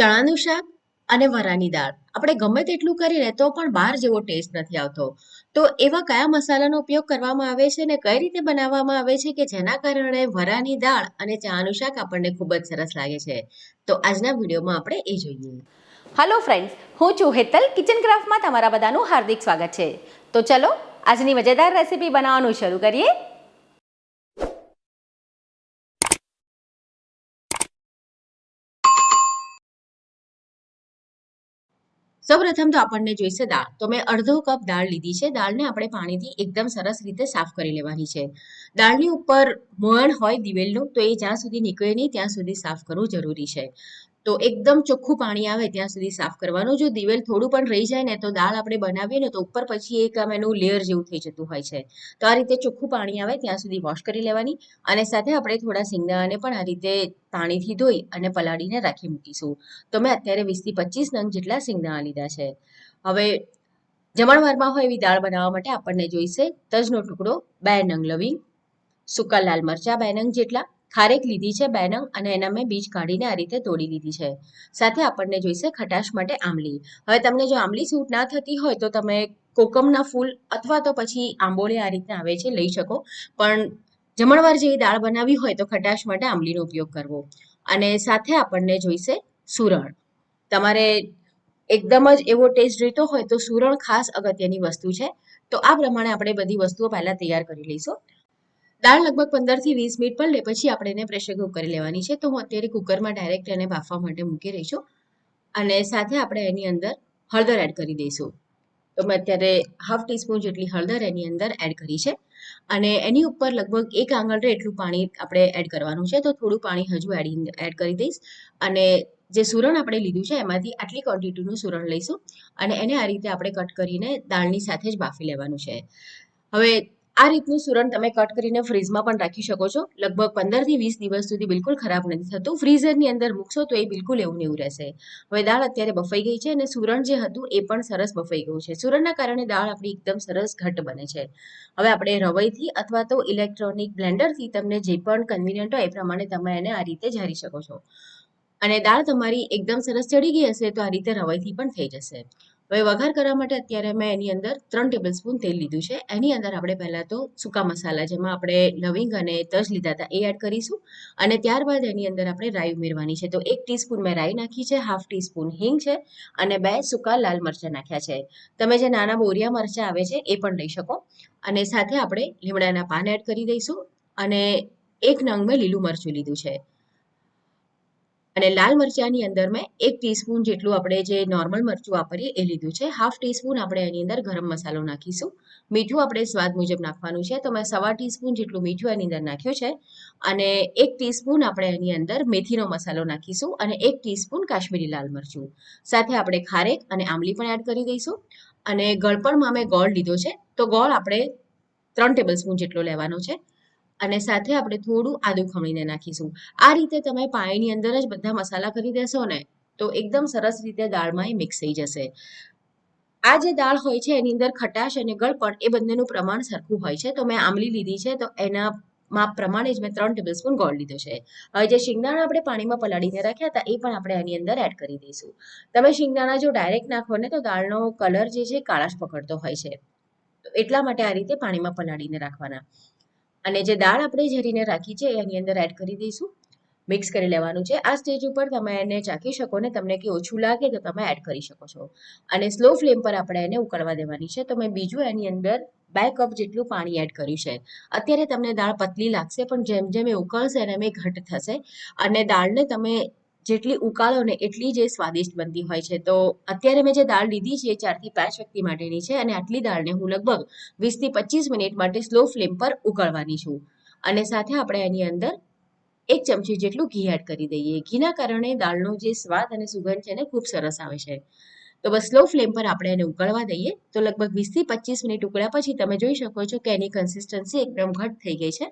ચણાનું શાક અને વરાની દાળ. આપણે ગમે તેટલું કરીને તો પણ બહાર જેવો ટેસ્ટ નથી આવતો. તો એવા કયા મસાલાનો ઉપયોગ કરવામાં આવે છે અને કઈ રીતે બનાવવામાં આવે છે કે જેના કારણે વરાની દાળ અને ચણાનું શાક આપણને ખૂબ જ સરસ લાગે છે? તો આજના વિડીયોમાં આપણે એ જોઈએ. હલો ફ્રેન્ડ્સ હું છું હેતલ કિચન ક્રાફ્ટમાં તમારા બધાનું હાર્દિક સ્વાગત છે. તો ચલો, આજની મજેદાર રેસીપી બનાવવાનું શરૂ કરીએ. સૌપ્રથમ તો આપણને જોઈશે દાળ. તો મેં અડધો કપ દાળ લીધી છે. દાળને આપણે પાણીથી એકદમ સરસ રીતે સાફ કરી લેવાની છે. દાળની ઉપર મોણ હોય દિવેલનું, તો એ જ્યાં સુધી નીકળે નહીં, ત્યાં સુધી સાફ કરવું જરૂરી છે. તો એકદમ ચોખ્ખું પાણી આવે ત્યાં સુધી સાફ કરવાનું. જો દિવેલ થોડું પણ રહી જાય ને તો દાળ આપણે બનાવીએ ને તો ઉપર પછી એક આમ એનું લેયર જેવું થઈ જતું હોય છે. તો આ રીતે ચોખ્ખું પાણી આવે ત્યાં સુધી વોશ કરી લેવાની અને સાથે આપણે થોડા સિંગદાણાને પણ આ રીતે પાણીથી ધોઈ અને પલાળીને રાખી મૂકીશું. તો મેં અત્યારે વીસથી પચીસ નંગ જેટલા સિંગદાણા લીધા છે. હવે જમણવારમાં હોય એવી દાળ બનાવવા માટે આપણને જોઈશે તજનો ટુકડો, બે નંગ લવિંગ, સૂકા લાલ મરચાં, બે નંગ જેટલા ખારેક લીધી છે બેનંગ અને એના મેં બીજ કાઢીને આ રીતે તોડી લીધી છે. સાથે આપણને જોઈશે ખટાશ માટે આંબલી. હવે તમને જો આંબલી સૂટ ના થતી હોય તો તમે કોકમના ફૂલ અથવા તો પછી આંબોળી આ રીતે આવે છે, લઈ શકો. પણ જમણવાર જેવી દાળ બનાવી હોય તો ખટાશ માટે આંબલીનો ઉપયોગ કરવો. અને સાથે આપણને જોઈશે સુરણ. તમારે એકદમ જ એવો ટેસ્ટ જોઈતો હોય તો સુરણ ખાસ અગત્યની વસ્તુ છે. તો આ પ્રમાણે આપણે બધી વસ્તુઓ પહેલાં તૈયાર કરી લઈશું. દાળ લગભગ પંદરથી વીસ મિનિટ પલળે પછી આપણે એને પ્રેશર કુક લેવાની છે. તો હું અત્યારે કુકરમાં ડાયરેક્ટ એને બાફવા માટે મૂકી રહી છું. અને સાથે આપણે એની અંદર હળદર એડ કરી દઈશું. તો મેં અત્યારે હાફ ટીસ્પૂન જેટલી હળદર એની અંદર એડ કરી છે. અને એની ઉપર લગભગ એક આંગળ એટલું પાણી આપણે એડ કરવાનું છે. તો થોડું પાણી હજુ એડ એડ કરી દઈશ. અને જે સુરણ આપણે લીધું છે, એમાંથી આટલી ક્વોન્ટિટીનું સુરણ લઈશું. અને એને આ રીતે આપણે કટ કરીને દાળની સાથે જ બાફી લેવાનું છે. હવે આ રીતનું સુરણ તમે કટ કરીને ફ્રીઝમાં પણ રાખી શકો છો. લગભગ પંદરથી વીસ દિવસ સુધી બિલકુલ ખરાબ નથી થતું. ફ્રીઝરની અંદર મૂકશો તો એ બિલકુલ એવું એવું રહેશે. હવે દાળ અત્યારે બફાઈ ગઈ છે અને સુરણ જે હતું એ પણ સરસ બફાઈ ગયું છે. સુરણના કારણે દાળ આપણી એકદમ સરસ ઘટ બને છે. હવે આપણે રવૈથી અથવા તો ઇલેક્ટ્રોનિક બ્લેન્ડરથી તમને જે પણ કન્વિનિયન્ટ હોય એ પ્રમાણે તમે એને આ રીતે ઝારી શકો છો. અને દાળ તમારી એકદમ સરસ ચડી ગઈ હશે તો આ રીતે રવાઈથી પણ થઈ જશે. હવે વઘાર કરવા માટે અત્યારે મેં એની અંદર ત્રણ ટેબલ સ્પૂન તેલ લીધું છે. એની અંદર આપણે પહેલાં તો સૂકા મસાલા, જેમાં આપણે લવિંગ અને તજ લીધા હતા, એ એડ કરીશું. અને ત્યારબાદ એની અંદર આપણે રાઈ ઉમેરવાની છે. તો એક ટીસ્પૂન મેં રાઈ નાખી છે હાફ ટીસ્પૂન હિંગ છે અને બે સૂકા લાલ મરચાં નાખ્યા છે. તમે જે નાના બોરિયા મરચાં આવે છે, એ પણ લઈ શકો. અને સાથે આપણે લીમડાના પાન એડ કરી દઈશું. અને એક નંગ મેં લીલું મરચું લીધું છે. અને લાલ મરચાંની અંદર મેં એક ટીસ્પૂન જેટલું આપણે જે નોર્મલ મરચું વાપરીએ એ લીધું છે. હાફ ટીસ્પૂન આપણે એની અંદર ગરમ મસાલો નાખીશું. મીઠું આપણે સ્વાદ મુજબ નાખવાનું છે. તો મેં સવા ટીસ્પૂન જેટલું મીઠું એની અંદર નાખ્યું છે અને એક ટીસ્પૂન આપણે એની અંદર મેથીનો મસાલો નાખીશું અને એક ટીસ્પૂન કાશ્મીરી લાલ મરચું. સાથે આપણે ખારેક અને આંબલી પણ એડ કરી દઈશું. અને ગળપણમાં મેં ગોળ લીધો છે. તો ગોળ આપણે ત્રણ ટેબલ સ્પૂન જેટલો લેવાનો છે. અને સાથે આપણે થોડું આદુ ખમણીને નાખીશું. આ રીતે તમે પાણીની અંદર જ બધા મસાલા કરી દેશો ને, તો એકદમ સરસ રીતે દાળમાં એ મિક્સ થઈ જશે. આ જે દાળ હોય છે, એની અંદર ખટાશ અને ગળપણ એ બંનેનું પ્રમાણ સરખું હોય છે. તો મેં આમલી લીધી છે, તો એના માપ પ્રમાણે જ મેં ત્રણ ટેબલ સ્પૂન ગોળ લીધો છે. હવે જે શિંગદાણા આપણે પાણીમાં પલાળીને રાખ્યા હતા, એ પણ આપણે એની અંદર એડ કરી દઈશું. તમે શિંગદાણા જો ડાયરેક્ટ નાખો ને, તો દાળનો કલર જે છે કાળાશ પકડતો હોય છે. એટલા માટે આ રીતે પાણીમાં પલાળીને રાખવાના. અને જે દાળ આપણે ઝરીને રાખી છે, એની અંદર એડ કરી દઈશું. મિક્સ કરી લેવાનું છે. આ સ્ટેજ ઉપર તમે એને ચાખી શકો ને તમને કે ઓછું લાગે તો તમે એડ કરી શકો છો. અને સ્લો ફ્લેમ પર આપણે એને ઉકળવા દેવાની છે. તો મેં બીજું એની અંદર બે કપ જેટલું પાણી એડ કર્યું છે. અત્યારે તમને દાળ પતલી લાગશે, પણ જેમ જેમ એ ઉકળશે એને એમ ઘટ થશે. અને દાળને તમે જેટલી ઉકાળો ને એટલી જ એ સ્વાદિષ્ટ બનતી હોય છે. તો અત્યારે મેં જે દાળ લીધી છે એ ચારથી પાંચ વ્યક્તિ માટેની છે અને આટલી દાળને હું લગભગ વીસથી પચીસ મિનિટ માટે સ્લો ફ્લેમ પર ઉકળવાની છું. અને સાથે આપણે એની અંદર એક ચમચી જેટલું ઘી એડ કરી દઈએ. ઘીના કારણે દાળનો જે સ્વાદ અને સુગંધ છે ને ખૂબ સરસ આવે છે. તો બસ સ્લો ફ્લેમ પર આપણે એને ઉકળવા દઈએ. તો લગભગ વીસથી પચીસ મિનિટ ઉકળ્યા પછી તમે જોઈ શકો છો કે એની કન્સિસ્ટન્સી એકદમ ઘટ થઈ ગઈ છે.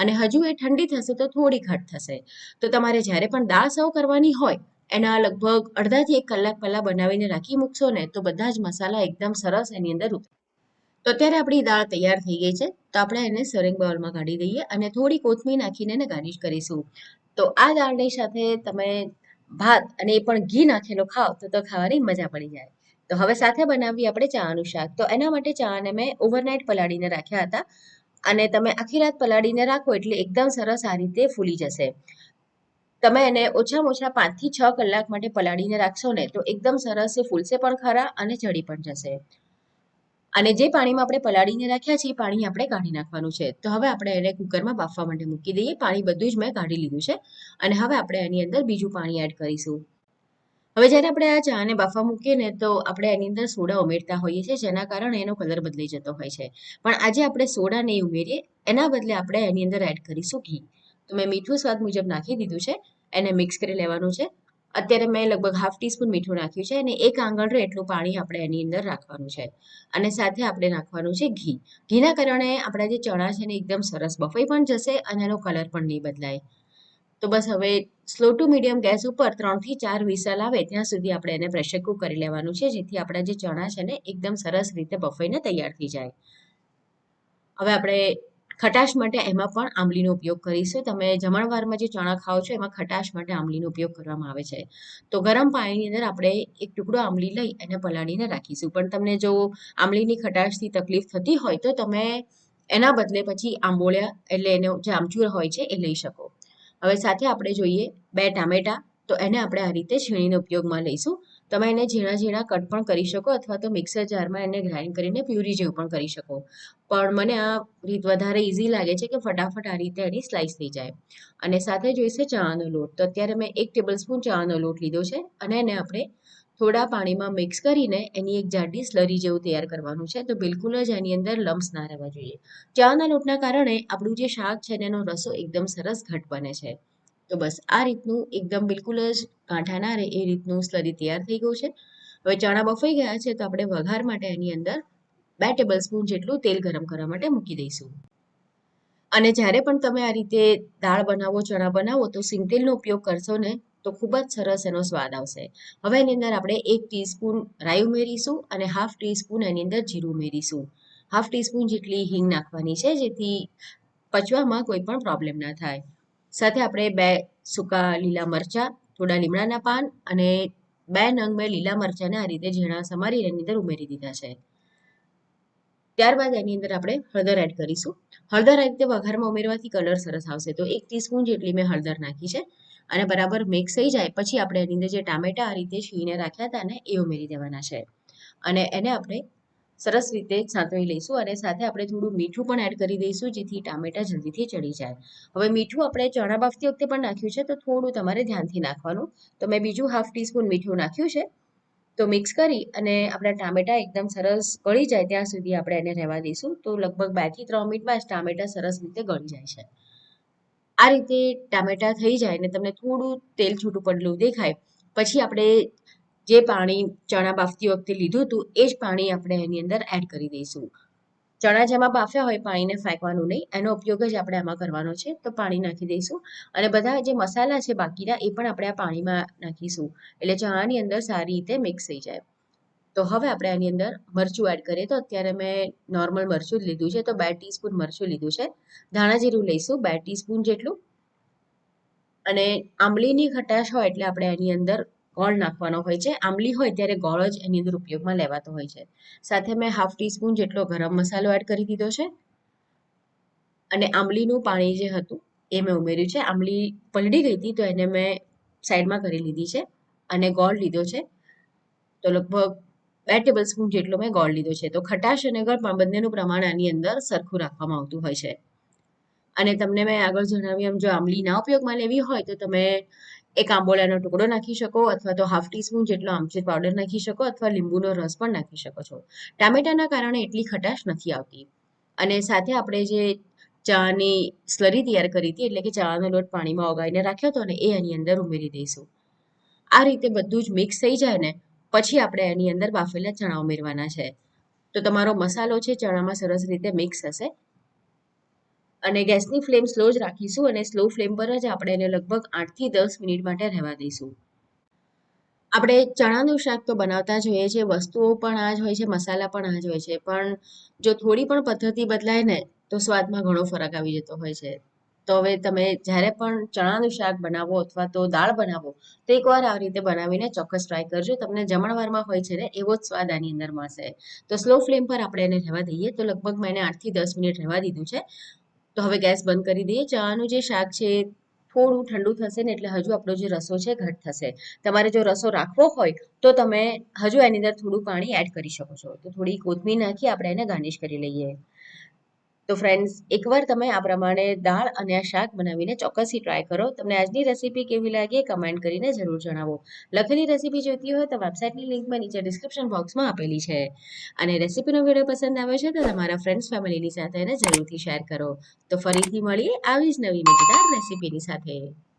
અને હજુ એ ઠંડી થશે તો થોડી ઘટ થશે. તો તમારે જ્યારે પણ દાળ સર્વ કરવાની હોય, એના લગભગ અડધાથી એક કલાક પહેલાં બનાવીને રાખી મૂકશો ને, તો બધા જ મસાલા એકદમ સરસ એની અંદર ઉતરે. તો અત્યારે આપણી દાળ તૈયાર થઈ ગઈ છે. તો આપણે એને સર્વિંગ બાઉલમાં કાઢી દઈએ અને થોડી કોથમીર નાખીને એને ગાર્નિશ કરીશું. તો આ દાળની સાથે તમે ભાત અને એ પણ ઘી નાખેલો ખાઓ તો તો ખાવાની મજા પડી જાય. તો હવે સાથે બનાવીએ આપણે ચાનું શાક. તો એના માટે ચાને મેં ઓવરનાઇટ પલાળીને રાખ્યા હતા. અને તમે આખી રાત પલાળીને રાખો એટલે એકદમ સરસ આ રીતે ફૂલી જશે. તમે એને ઓછામાં ઓછા પાંચથી છ કલાક માટે પલાળીને રાખશો ને તો એકદમ સરસ ફૂલશે પણ ખરા અને ચડી પણ જશે. અને જે પાણીમાં આપણે પલાળીને રાખ્યા છે, એ પાણી આપણે કાઢી નાખવાનું છે. તો હવે આપણે એને કુકરમાં બાફવા માટે મૂકી દઈએ. પાણી બધું જ મેં કાઢી લીધું છે. અને હવે આપણે એની અંદર બીજું પાણી એડ કરીશું. હવે જ્યારે આપણે આ ચાને બાફવા મૂકીએ ને, તો આપણે એની અંદર સોડા ઉમેરતા હોઈએ છીએ, જેના કારણે એનો કલર બદલાઈ જતો હોય છે. પણ આજે આપણે સોડા નહીં ઉમેરીએ, એના બદલે આપણે એની અંદર એડ કરીશું ઘી. તો મેં મીઠું સ્વાદ મુજબ નાખી દીધું છે. એને મિક્સ કરી લેવાનું છે. અત્યારે મેં લગભગ હાફ ટીસ્પૂન મીઠું નાખ્યું છે અને એક આંગળ એટલું પાણી આપણે એની અંદર રાખવાનું છે. અને સાથે આપણે નાખવાનું છે ઘી. ઘીના કારણે આપણા જે ચણા છે ને એકદમ સરસ બફાઈ પણ જશે અને એનો કલર પણ નહીં બદલાય. તો બસ હવે સ્લો ટુ મીડિયમ ગેસ ઉપર ત્રણથી ચાર વિસલ આવે ત્યાં સુધી આપણે એને પ્રેશર કુક કરી લેવાનું છે જેથી આપણા જે ચણા છે ને એકદમ સરસ રીતે બફાઈને તૈયાર થઈ જાય. હવે આપણે ખટાશ માટે એમાં પણ આંબલીનો ઉપયોગ કરીશું. તમે જમણવારમાં જે ચણા ખાઓ છો, એમાં ખટાશ માટે આંબલીનો ઉપયોગ કરવામાં આવે છે. તો ગરમ પાણીની અંદર આપણે એક ટુકડો આંબલી લઈ એને પલાળીને રાખીશું. પણ તમને જો આંબલીની ખટાશથી તકલીફ થતી હોય તો તમે એના બદલે પછી આંબોળિયા એટલે એનો જે આમચૂર હોય છે એ લઈ શકો. હવે સાથે આપણે જોઈએ બે ટામેટા. તો એને આપણે આ રીતે છીણીને ઉપયોગમાં લઈશું. તમે એને ઝીણા ઝીણા કટ પણ કરી શકો અથવા તો મિક્સર જારમાં એને ગ્રાઇન્ડ કરીને પ્યુરી જેવું પણ કરી શકો. પણ મને આ રીત વધારે ઇઝી લાગે છે કે ફટાફટ આ રીતે એની સ્લાઇસ થઈ જાય. અને સાથે જોઈશે ચાનો લોટ. તો અત્યારે મેં એક ટેબલ સ્પૂન ચાનો લોટ લીધો છે અને એને આપણે થોડા પાણીમાં મિક્સ કરીને એની એક જાડી સ્લરી જેવું તૈયાર કરવાનું છે. તો બિલકુલ જ એની અંદર લમ્સ ના રહેવા જોઈએ. ચાના લોટના કારણે આપણું જે શાક છે એનો રસો એકદમ સરસ ઘટ બને છે. તો બસ આ રીતનું એકદમ બિલકુલ જ ગાંઠા ના રહે એ રીતનું સ્લરી તૈયાર થઈ ગયું છે. હવે ચણા બફાઈ ગયા છે તો આપણે વઘાર માટે એની અંદર બે ટેબલ સ્પૂન જેટલું તેલ ગરમ કરવા માટે મૂકી દઈશું. અને જ્યારે પણ તમે આ રીતે દાળ બનાવો, ચણા બનાવો તો સિંગતેલનો ઉપયોગ કરશો ને તો ખૂબ જ સરસ એનો સ્વાદ આવશે. હવે એની અંદર આપણે એક ટીસ્પૂન રાઈ ઉમેરીશું અને હાફ ટીસ્પૂન એની અંદર જીરું ઉમેરીશું. હાફ ટીસ્પૂન જેટલી હિંગ નાખવાની છે જેથી પચવામાં કોઈ પણ પ્રોબ્લેમ ના થાય. સાથે આપણે બે સૂકા લીલા મરચાં, થોડા લીમડાના પાન અને બે નંગ મેં લીલા મરચાંને આ રીતે ઝીણા સમારી એની અંદર ઉમેરી દીધા છે. ત્યારબાદ એની અંદર આપણે હળદર એડ કરીશું. હળદર આ રીતે વઘારમાં ઉમેરવાથી કલર સરસ આવશે. તો એક ટીસ્પૂન જેટલી મેં હળદર નાખી છે અને બરાબર મિક્સ થઈ જાય પછી આપણે એની અંદર જે ટામેટા આ રીતે છીણીને રાખ્યા હતા ને એ ઉમેરી દેવાના છે. અને એને આપણે સરસ રીતે સાંતળી લઈશું અને સાથે આપણે થોડું મીઠું પણ એડ કરી દઈશું, જેથી ટામેટા જલ્દીથી ચડી જાય. હવે મીઠું આપણે ચણા બાફતી વખતે પણ નાખ્યું છે, તો થોડું તમારે ધ્યાનથી નાખવાનું. તો મેં બીજું હાફ ટીસ્પૂન મીઠું નાખ્યું છે. તો મિક્સ કરી અને આપણા ટામેટા એકદમ સરસ ગળી જાય ત્યાં સુધી આપણે એને રહેવા દઈશું. તો લગભગ બેથી ત્રણ મિનિટમાં જ ટામેટા સરસ રીતે ગળી જાય છે. આ રીતે ટામેટા થઈ જાય ને તમને થોડું તેલ છૂટું પડેલું દેખાય. પછી આપણે જે પાણી ચણા બાફતી વખતે લીધું હતું, એ જ પાણી આપણે એની અંદર એડ કરી દઈશું. ચણા જેમાં બાફ્યા હોય, પાણીને ફેંકવાનું નહીં. એનો ઉપયોગ જ આપણે આમાં કરવાનો છે, તો પાણી નાખી દઈશું. અને બધા જે મસાલા છે બાકીના, એ પણ આપણે આ પાણીમાં નાખીશું. એટલે ચણાની અંદર સારી રીતે મિક્સ થઈ જાય. તો હવે આપણે આની અંદર મરચું એડ કરીએ. તો અત્યારે મેં નોર્મલ મરચું જ લીધું છે, તો બે ટીસ્પૂન મરચું લીધું છે. ધાણા જીરું લઈશું, બે ટીસ્પૂન જેટલું. અને આંબલીની ખટાશ હોય એટલે આપણે એની અંદર ગોળ નાખવાનો હોય છે. આંબલી હોય ત્યારે ગોળ જ એની અંદર ઉપયોગમાં લેવાતો હોય છે. સાથે મેં હાફ ટીસ્પૂન જેટલો ગરમ મસાલો એડ કરી દીધો છે. અને આંબલીનું પાણી જે હતું એ મેં ઉમેર્યું છે. આંબલી પલળી ગઈ હતી તો એને મેં સાઈડમાં કરી લીધી છે અને ગોળ લીધો છે. તો લગભગ બે ટેબલ સ્પૂન જેટલો મેં ગોળ લીધો છે. તો ખટાશ અને ગળપણ બંનેનું પ્રમાણ આની અંદર સરખું રાખવામાં આવતું હોય છે. અને તમને મેં આગળ જણાવ્યું એમ જો આંબલી ના ઉપયોગમાં લેવી હોય તો તમે એક આંબોળાનો ટુકડો નાખી શકો અથવા તો હાફ ટીસ્પૂન જેટલો આમચૂર પાવડર નાખી શકો અથવા લીંબુનો રસ પણ નાખી શકો છો. ટામેટાના કારણે એટલી ખટાશ નથી આવતી. અને સાથે આપણે જે ચાની સ્લરી તૈયાર કરી હતી, એટલે કે ચાનો લોટ પાણીમાં ઓગાળીને રાખ્યો હતો ને એ એની અંદર ઉમેરી દઈશું. આ રીતે બધું જ મિક્સ થઈ જાય ને, પછી આપણે એની અંદર બાફેલા ચણા ઉમેરવાના છે. તો તમારો મસાલો છે ચણામાં સરસ રીતે મિક્સ થશે અને ગેસની ફ્લેમ સ્લો જ રાખીશું અને સ્લો ફ્લેમ પર જ આપણે એને લગભગ આઠથી દસ મિનિટ માટે રહેવા દઈશું. આપણે ચણાનું શાક તો બનાવતા જ હોઈએ છીએ, વસ્તુઓ પણ આ જ હોય છે, મસાલા પણ આ જ હોય છે, પણ જો થોડી પણ પદ્ધતિ બદલાય ને, તો સ્વાદમાં ઘણો ફરક આવી જતો હોય છે. તો હવે તમે જ્યારે પણ ચણાનું શાક બનાવો અથવા તો દાળ બનાવો, તો એકવાર આવી રીતે બનાવીને ચોક્કસ ટ્રાય કરજો. તમને જમણવારમાં હોય છે ને, એવો જ સ્વાદ આની અંદર મળશે. તો સ્લો ફ્લેમ પર આપણે એને રહેવા દઈએ. તો લગભગ મેં આઠથી દસ મિનિટ રહેવા દીધું છે. તો હવે ગેસ બંધ કરી દઈએ. ચણાનું જે શાક છે થોડું ઠંડુ થશે ને એટલે હજુ આપણો જે રસો છે ઘટ થશે. તમારે જો રસો રાખવો હોય તો તમે હજુ એની અંદર થોડું પાણી એડ કરી શકો છો. તો થોડી કોથમીર નાખી આપણે એને ગાર્નિશ કરી લઈએ. તો ફ્રેન્ડ્સ એકવાર તમે આ પ્રમાણે દાળ અને શાક બનાવીને ચોક્કસથી ટ્રાય કરો. તમને આજની રેસીપી કેવી લાગી કમેન્ટ કરીને જરૂર જણાવો. લખેલી રેસીપી જોઈતી હોય તો વેબસાઇટની લિંકમાં નીચે ડિસ્ક્રિપ્શન બોક્સમાં આપેલી છે. અને રેસીપીનો વીડિયો પસંદ આવે છે તો તમારા ફ્રેન્ડ્સ ફેમિલીની સાથે એને જરૂરથી શેર કરો. તો ફરીથી મળીએ આવી જ નવી મજેદાર રેસીપીની સાથે.